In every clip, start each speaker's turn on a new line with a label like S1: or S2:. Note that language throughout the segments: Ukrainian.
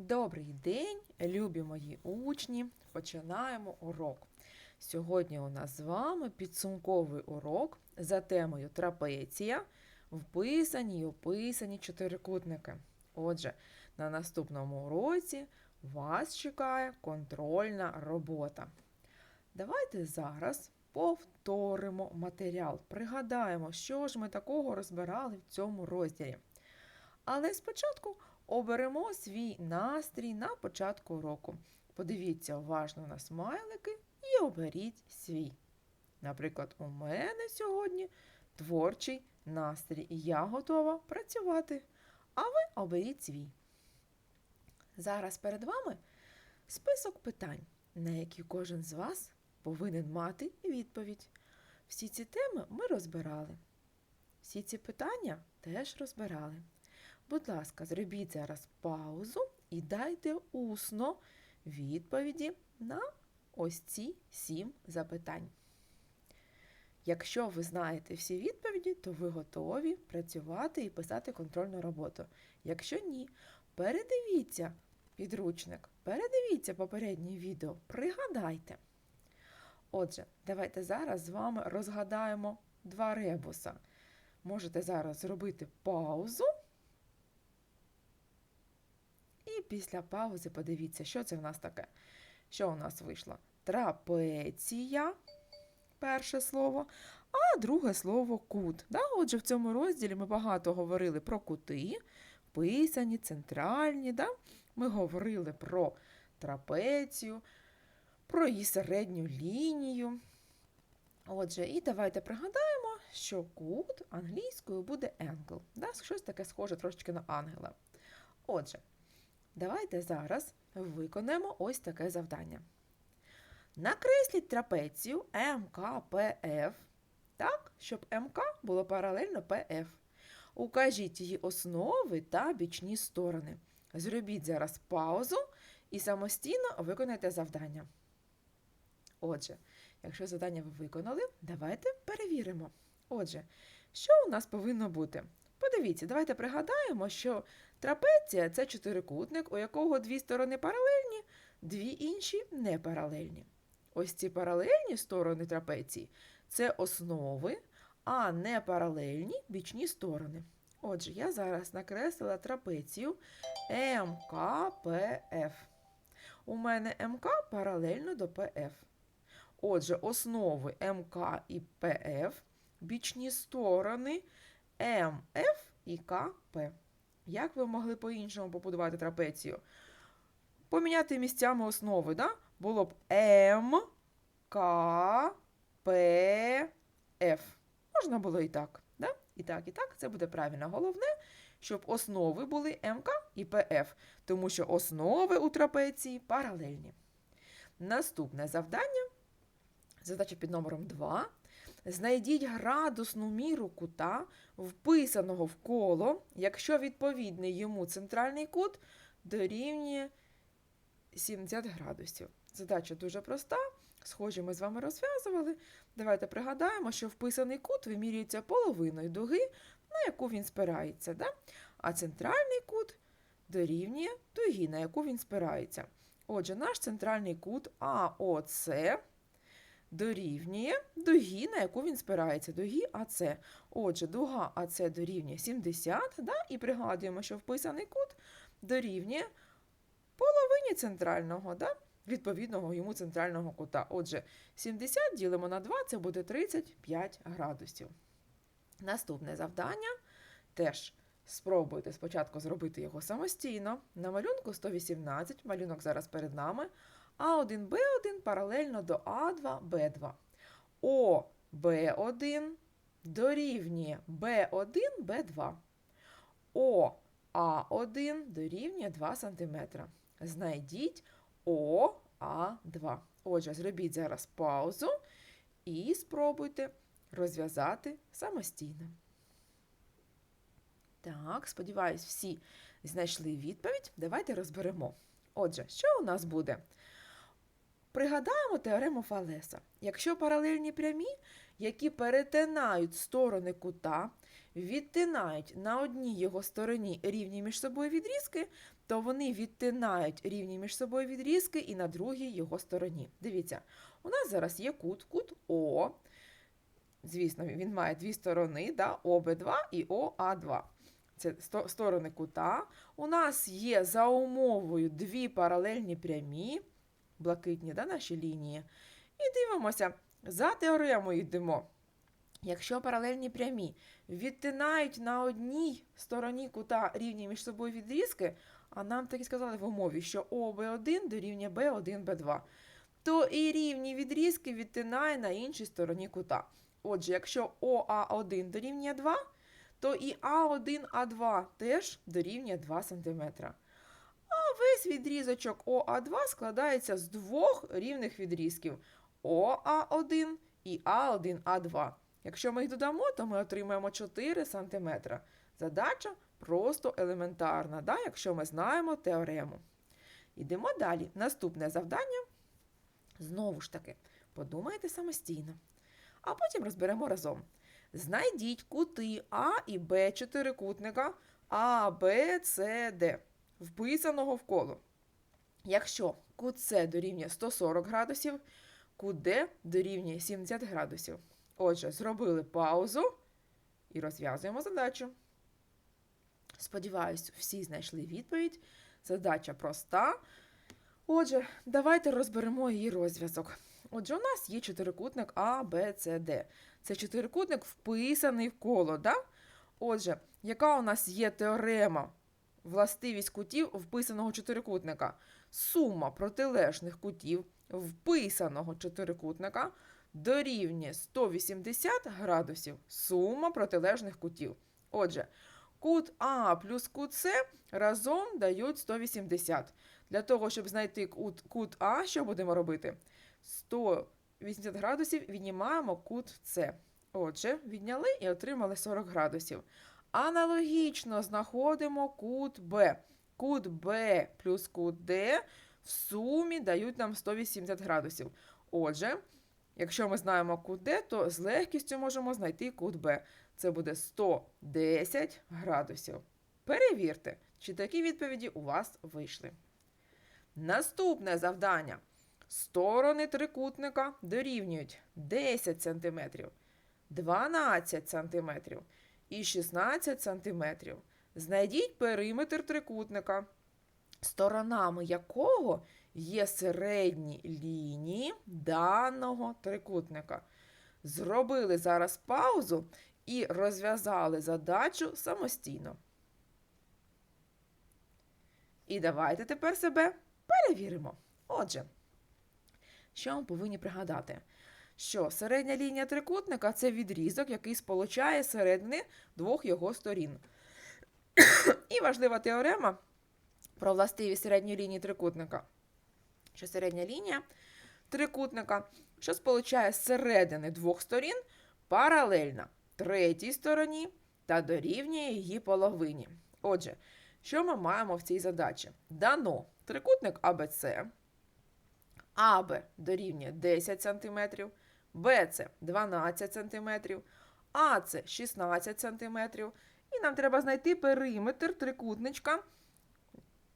S1: Добрий день, любі мої учні. Починаємо урок. Сьогодні у нас з вами підсумковий урок за темою трапеція, вписані й описані чотирикутники. Отже, на наступному уроці вас чекає контрольна робота. Давайте зараз повторимо матеріал, пригадаємо, що ж ми такого розбирали в цьому розділі. Але спочатку оберемо свій настрій на початку уроку. Подивіться уважно на смайлики і оберіть свій. Наприклад, у мене сьогодні творчий настрій, і я готова працювати. А ви оберіть свій. Зараз перед вами список питань, на які кожен з вас повинен мати відповідь. Всі ці теми ми розбирали. Всі ці питання теж розбирали. Будь ласка, зробіть зараз паузу і дайте усно відповіді на ось ці сім запитань. Якщо ви знаєте всі відповіді, то ви готові працювати і писати контрольну роботу. Якщо ні, передивіться підручник, передивіться попереднє відео, пригадайте. Отже, давайте зараз з вами розгадаємо два ребуса. Можете зараз зробити паузу. І після паузи подивіться, що це в нас таке. Що у нас вийшло? Трапеція, перше слово, а друге слово кут. Да? Отже, в цьому розділі ми багато говорили про кути, писані, центральні. Да? Ми говорили про трапецію, про її середню лінію. Отже, і давайте пригадаємо, що кут англійською буде angle. Да? Щось таке схоже трошечки на ангела. Отже, давайте зараз виконаємо ось таке завдання. Накресліть трапецію МКПФ, так, щоб МК було паралельно ПФ. Укажіть її основи та бічні сторони. Зробіть зараз паузу і самостійно виконайте завдання. Отже, якщо завдання ви виконали, давайте перевіримо. Отже, що у нас повинно бути? Подивіться, давайте пригадаємо, що трапеція це чотирикутник, у якого дві сторони паралельні, дві інші не паралельні. Ось ці паралельні сторони трапеції це основи, а не паралельні бічні сторони. Отже, я зараз накреслила трапецію МКПФ. У мене МК паралельно до ПФ. Отже, основи МК і ПФ, бічні сторони МФ і КП. Як ви могли по-іншому побудувати трапецію? Поміняти місцями основи, да? було б М, К, П, Ф. Можна було і так. Да? І так, і так. Це буде правильно. Головне, щоб основи були МК і ПФ, тому що основи у трапеції паралельні. Наступне завдання. Задача під номером 2. Знайдіть градусну міру кута, вписаного в коло, якщо відповідний йому центральний кут дорівнює 70 градусів. Задача дуже проста. Схожі ми з вами розв'язували. Давайте пригадаємо, що вписаний кут вимірюється половиною дуги, на яку він спирається. Да? А центральний кут дорівнює дугі, на яку він спирається. Отже, наш центральний кут АОЦ дорівнює дугі, на яку він спирається, дугі АЦ. Отже, дуга АЦ дорівнює 70, да? і пригадуємо, що вписаний кут дорівнює половині центрального, да? відповідного йому центрального кута. Отже, 70 ділимо на 2, це буде 35 градусів. Наступне завдання теж спробуйте спочатку зробити його самостійно. На малюнку 118, малюнок зараз перед нами. А1, Б1 паралельно до А2, Б2. О, Б1 дорівнює Б1, Б2. О, А1 дорівнює 2 см. Знайдіть О, А2. Отже, зробіть зараз паузу і спробуйте розв'язати самостійно. Так, сподіваюсь, всі знайшли відповідь. Давайте розберемо. Отже, що у нас буде? Пригадаємо теорему Фалеса. Якщо паралельні прямі, які перетинають сторони кута, відтинають на одній його стороні рівні між собою відрізки, то вони відтинають рівні між собою відрізки і на другій його стороні. Дивіться, у нас зараз є кут, кут О. Звісно, він має дві сторони, да, ОБ2 і ОА2. Це сто- сторони кута. У нас є за умовою дві паралельні прямі, блакитні да, наші лінії. І дивимося, за теоремою йдемо. Якщо паралельні прямі відтинають на одній стороні кута рівні між собою відрізки, а нам так і сказали в умові, що ОБ1 дорівнює Б1, Б2, то і рівні відрізки відтинає на іншій стороні кута. Отже, якщо ОА1 дорівнює 2, то і А1А2 теж дорівнює 2 см. Весь відрізочок ОА2 складається з двох рівних відрізків ОА1 і А1А2. Якщо ми їх додамо, то ми отримаємо 4 см. Задача просто елементарна, да? якщо ми знаємо теорему. Йдемо далі. Наступне завдання. Знову ж таки, подумайте самостійно. А потім розберемо разом. Знайдіть кути А і Б чотирикутника А, Б, С, Д, вписаного в коло. Якщо кут С дорівнює 140 градусів, кут Д дорівнює 70 градусів. Отже, зробили паузу і розв'язуємо задачу. Сподіваюсь, всі знайшли відповідь. Задача проста. Отже, давайте розберемо її розв'язок. Отже, у нас є чотирикутник А, Б, С, Д. Це чотирикутник вписаний в коло, да? Отже, яка у нас є теорема властивість кутів вписаного чотирикутника? Сума протилежних кутів вписаного чотирикутника дорівнює 180 градусів сума протилежних кутів. Отже, кут А плюс кут С разом дають 180. Для того, щоб знайти кут, А, що будемо робити? 180 градусів віднімаємо кут С. Отже, відняли і отримали 40 градусів. Аналогічно знаходимо кут Б. Кут Б плюс кут Д в сумі дають нам 180 градусів. Отже, якщо ми знаємо кут Д, то з легкістю можемо знайти кут Б. Це буде 110 градусів. Перевірте, чи такі відповіді у вас вийшли. Наступне завдання. Сторони трикутника дорівнюють 10 см, 12 см і 16 см. Знайдіть периметр трикутника, сторонами якого є середні лінії даного трикутника. Зробили зараз паузу і розв'язали задачу самостійно. І давайте тепер себе перевіримо. Отже, що ми повинні пригадати? Що середня лінія трикутника це відрізок, який сполучає середини двох його сторін. І важлива теорема про властивість середньої лінії трикутника. Що середня лінія трикутника, що сполучає середини двох сторін, паралельна третій стороні та дорівнює її половині. Отже, що ми маємо в цій задачі? Дано трикутник АБЦ, АБ дорівнює 10 см, БЦ 12 см, АЦ 16 см. І нам треба знайти периметр трикутничка,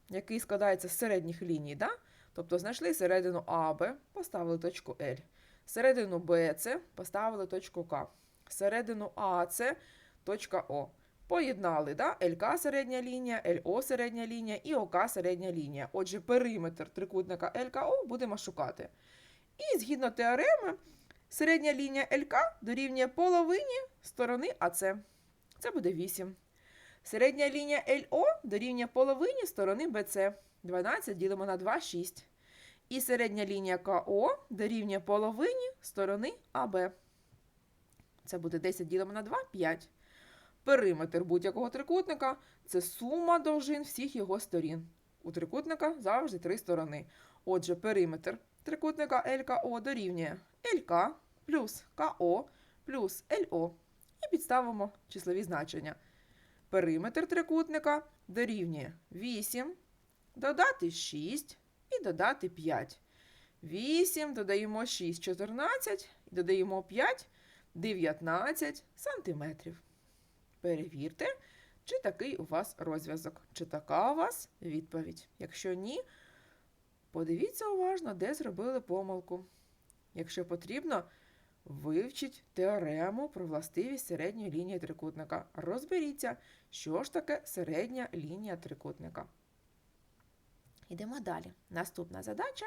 S1: який складається з середніх ліній. Да? Тобто знайшли середину АБ, поставили точку L, середину БЦ поставили точку К, середину АЦ точка О. Поєднали да? ЛК середня лінія, ЛО середня лінія і ОК середня лінія. Отже, периметр трикутника ЛКО будемо шукати. І згідно теореми, середня лінія ЛК дорівнює половині сторони АЦ. Це буде 8. Середня лінія ЛО дорівнює половині сторони БЦ. 12 ділимо на 2 6. І середня лінія КО дорівнює половині сторони АБ. Це буде 10 ділимо на 2 5. Периметр будь-якого трикутника це сума довжин всіх його сторін. У трикутника завжди три сторони. Отже, периметр трикутника ЛКО дорівнює ЛК плюс КО плюс ЛО. І підставимо числові значення. Периметр трикутника дорівнює 8, додати 6 і додати 5. 8 додаємо 6, 14, і додаємо 5, 19 сантиметрів. Перевірте, чи такий у вас розв'язок, чи така у вас відповідь. Якщо ні, подивіться уважно, де зробили помилку. Якщо потрібно, вивчіть теорему про властивість середньої лінії трикутника. Розберіться, що ж таке середня лінія трикутника. Йдемо далі. Наступна задача.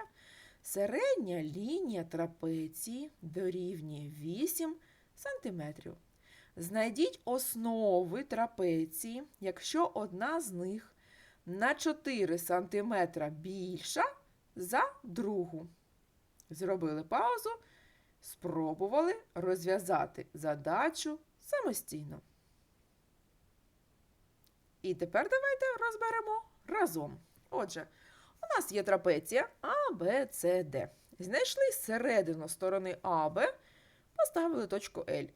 S1: Середня лінія трапеції дорівнює 8 см. Знайдіть основи трапеції, якщо одна з них на 4 см більша за другу. Зробили паузу, спробували розв'язати задачу самостійно. І тепер давайте розберемо разом. Отже, у нас є трапеція А, Б, С, Д. Знайшли середину сторони АБ, поставили точку L.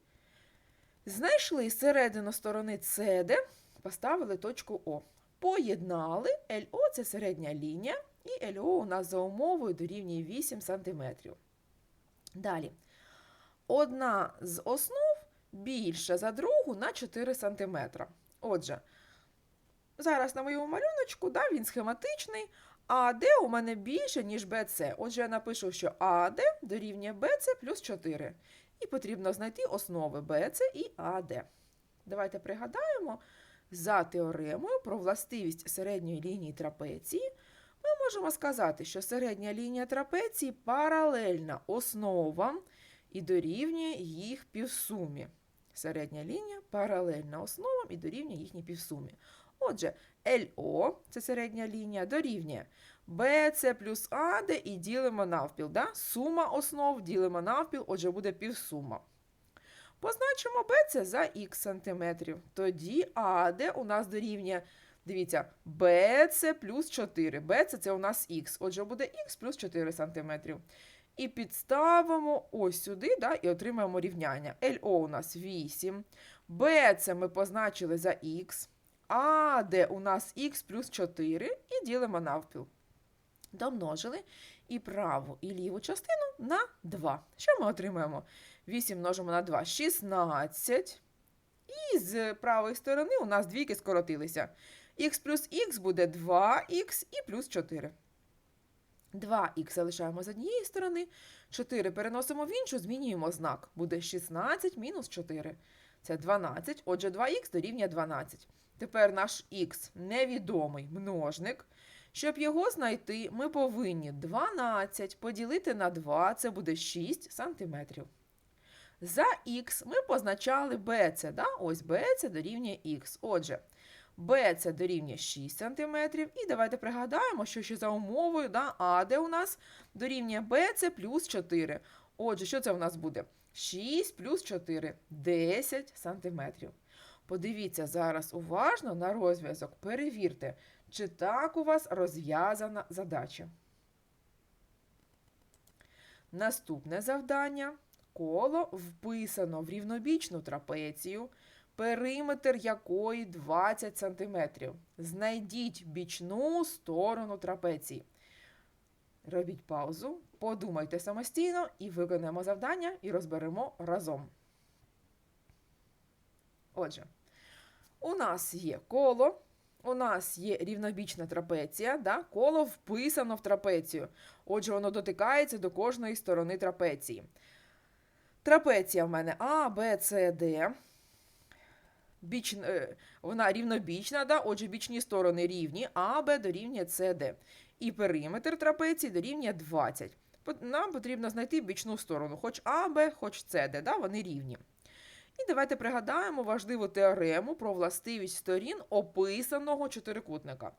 S1: Знайшли середину сторони СД, поставили точку О. Поєднали ЛО це середня лінія, і ЛО у нас за умовою дорівнює 8 см. Далі. Одна з основ більша за другу на 4 см. Отже, зараз на моєму малюночку, да, він схематичний. АД у мене більше, ніж БЦ. Отже, я напишу, що АД дорівнює БЦ плюс 4. І потрібно знайти основи БЦ і АД. Давайте пригадаємо, за теоремою про властивість середньої лінії трапеції ми можемо сказати, що середня лінія трапеції паралельна основам і дорівнює їх півсумі. Середня лінія паралельна основам і дорівнює їхній півсумі. Отже, ЛО, це середня лінія, дорівнює BC плюс АД і ділимо навпіл. Да? Сума основ ділимо навпіл, отже, буде півсума. Позначимо BC за х сантиметрів. Тоді АД у нас дорівнює, дивіться, BC плюс 4. BC це у нас х, отже, буде х плюс 4 сантиметрів. І підставимо ось сюди, да, і отримаємо рівняння. ЛО у нас 8. BC ми позначили за х. Де у нас х плюс 4 і ділимо навпіл. Домножили і праву, і ліву частину на 2. Що ми отримаємо? 8 множимо на 2 16. І з правої сторони у нас двійки скоротилися. Х плюс х буде 2х і плюс 4. 2х залишаємо з однієї сторони, 4 переносимо в іншу, змінюємо знак. Буде 16 мінус 4. Це 12. Отже, 2х дорівнює 12. Тепер наш х невідомий множник. Щоб його знайти, ми повинні 12 поділити на 2, це буде 6 см. За х ми позначали BC. Да? Ось BC дорівнює х. Отже, BC дорівнює 6 см. І давайте пригадаємо, що ще за умовою да, АД у нас дорівнює BC плюс 4. Отже, що це у нас буде? 6 плюс 4 10 см. Подивіться зараз уважно на розв'язок. Перевірте, чи так у вас розв'язана задача. Наступне завдання. Коло вписано в рівнобічну трапецію, периметр якої 20 см. Знайдіть бічну сторону трапеції. Робіть паузу, подумайте самостійно і виконаємо завдання і розберемо разом. Отже, у нас є коло, у нас є рівнобічна трапеція, да? коло вписано в трапецію. Отже, воно дотикається до кожної сторони трапеції. Трапеція в мене А, Б, С, Д. Біч, е, вона рівнобічна, да? отже, бічні сторони рівні, А, Б дорівнює С, Д. І периметр трапеції дорівнює 20. Нам потрібно знайти бічну сторону, хоч А, Б, хоч С, Д, да? вони рівні. І давайте пригадаємо важливу теорему про властивість сторін описаного чотирикутника.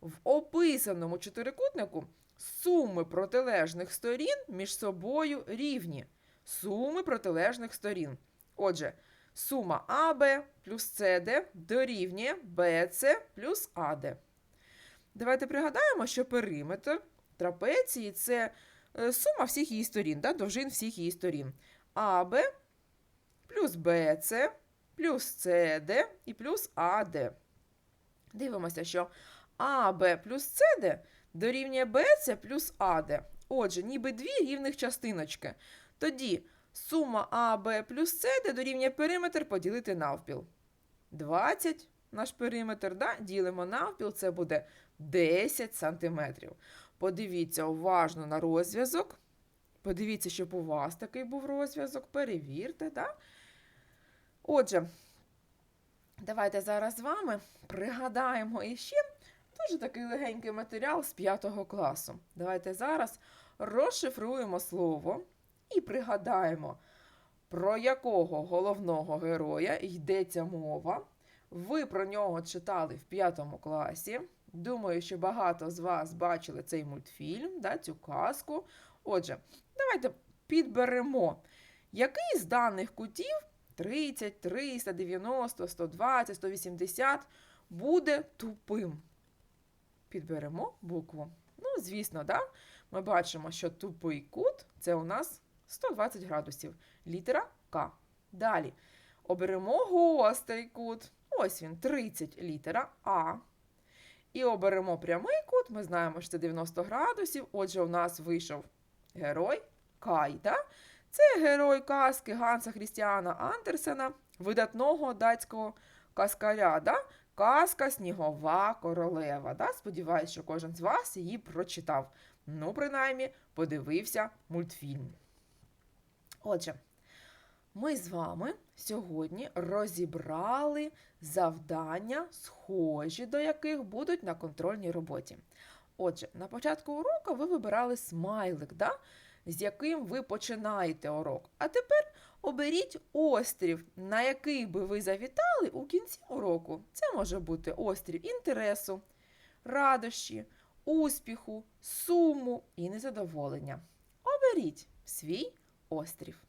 S1: В описаному чотирикутнику суми протилежних сторін між собою рівні. Суми протилежних сторін. Отже, сума АБ плюс СД дорівнює БЦ плюс АД. Давайте пригадаємо, що периметр трапеції це е, сума всіх її сторін, да, довжин всіх її сторін. АБ плюс BC, плюс CD і плюс AD. Дивимося, що AB плюс CD дорівнює BC плюс AD. Отже, ніби дві рівних частиночки. Тоді сума AB плюс CD дорівнює периметр поділити навпіл. 20 наш периметр, да? ділимо навпіл, це буде 10 сантиметрів. Подивіться уважно на розв'язок. Подивіться, щоб у вас такий був розв'язок. Перевірте, да? Отже, давайте зараз з вами пригадаємо іще дуже такий легенький матеріал з 5 класу. Давайте зараз розшифруємо слово і пригадаємо, про якого головного героя йдеться мова. Ви про нього читали в 5 класі. Думаю, що багато з вас бачили цей мультфільм, да, цю казку. Отже, давайте підберемо, який з даних кутів 30, 300, 90, 120, 180 буде тупим. Підберемо букву. Ну, звісно, да? ми бачимо, що тупий кут це у нас 120 градусів. Літера К. Далі оберемо гострий кут. Ось він, 30 літера А. І оберемо прямий кут. Ми знаємо, що це 90 градусів. Отже, у нас вийшов герой Кай. Да? Це герой казки Ганса Хрістіана Андерсена, видатного датського каскаря. Да? Казка Снігова королева. Да? Сподіваюсь, що кожен з вас її прочитав. Ну, принаймні, подивився мультфільм. Отже, ми з вами сьогодні розібрали завдання, схожі до яких будуть на контрольній роботі. Отже, на початку уроку ви вибирали смайлик, да? З яким ви починаєте урок. А тепер оберіть острів, на який би ви завітали у кінці уроку. Це може бути острів інтересу, радощі, успіху, суму і незадоволення. Оберіть свій острів.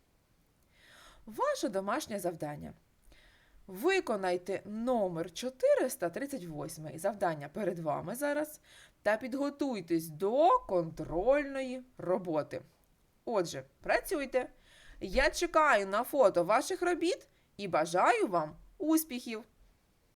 S1: Ваше домашнє завдання. Виконайте номер 438 завдання перед вами зараз та підготуйтесь до контрольної роботи. Отже, працюйте. Я чекаю на фото ваших робіт і бажаю вам успіхів!